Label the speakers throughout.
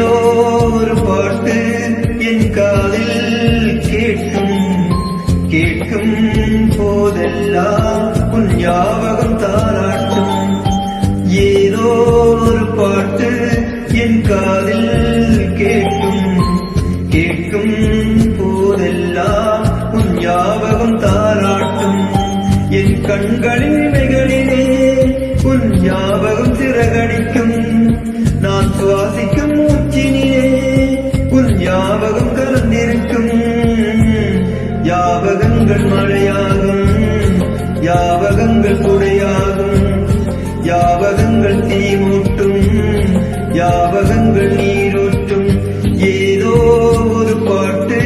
Speaker 1: ஏதோ ஒரு பாட்டு என் காதில் கேட்கும் கேட்கும் போதெல்லாம் உன் ஞாபகம் தாராட்டும் ஏதோ ஒரு பாட்டு என் காதில் கேட்கும் கேட்கும் போதெல்லாம் உன் ஞாபகம் தாராட்டும் என் கண்களின் இமைகளிலே உன் ஞாபகம் சிறகடிக்கும் யாவகங்கள் மழையாகும் யாவகங்கள் குடையாகும் யாவகங்கள் தீமூட்டும் யாவகங்கள் நீரூற்றும். ஏதோ ஒரு பாட்டு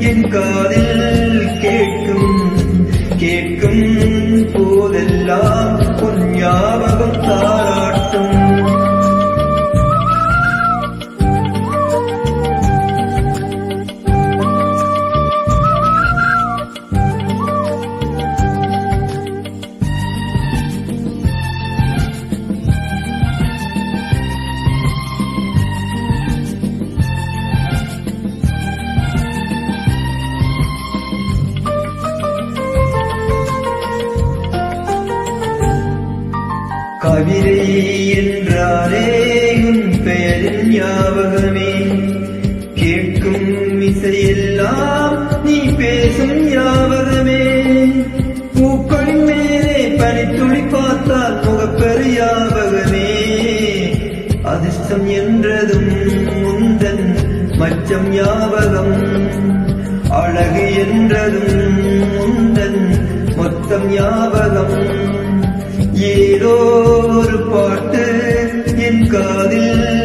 Speaker 1: என் காதில் கேட்கும் கேட்கும் கவிதை என்றாலே உன் பெயரின் ஞாபகமே. கேட்கும் இசையெல்லாம் நீ பேசும் ஞாபகமே. பூக்களின் மேலே பனித்துளி பார்த்தால் முகப்பெரு ஞாபகமே. அதிர்ஷ்டம் என்றதும் முந்தன் மச்சம் ஞாபகம். அழகு என்றதும் முந்தன் மொத்தம் ஞாபகம். ஏதோ ஒரு பாட்டு என் காதில்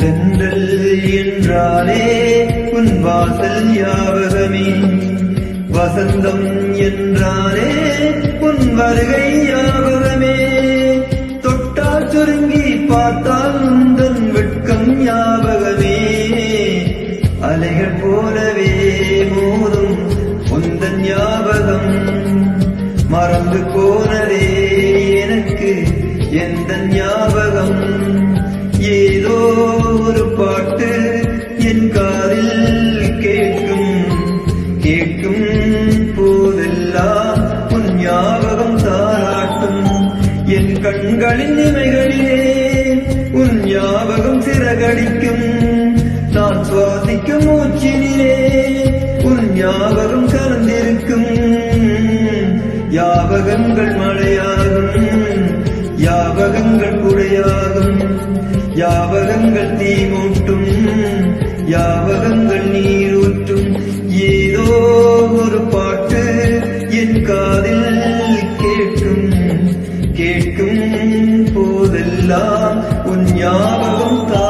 Speaker 1: தென்றல் என்றாலே உன் வாசல் யாவகமே வசந்தம் என்றாலே உன் வருகை யாவகமே தொட்டால் சுருங்கி பார்த்தால் உந்தன் வெட்கம் யாவகமே அலைகள் போலவே மோதும் உந்தன் ஞாபகம் மறந்து போனதே எனக்கு எந்த ஞாபகம் ஒரு பாட்டு என் காதில் தீ மூட்டும் யாவகங்கள் நீரூற்றும் ஏதோ ஒரு பாட்டு என் காதில் கேட்கும். கேட்கும் போதெல்லாம் உன் ஞாபகம் தான்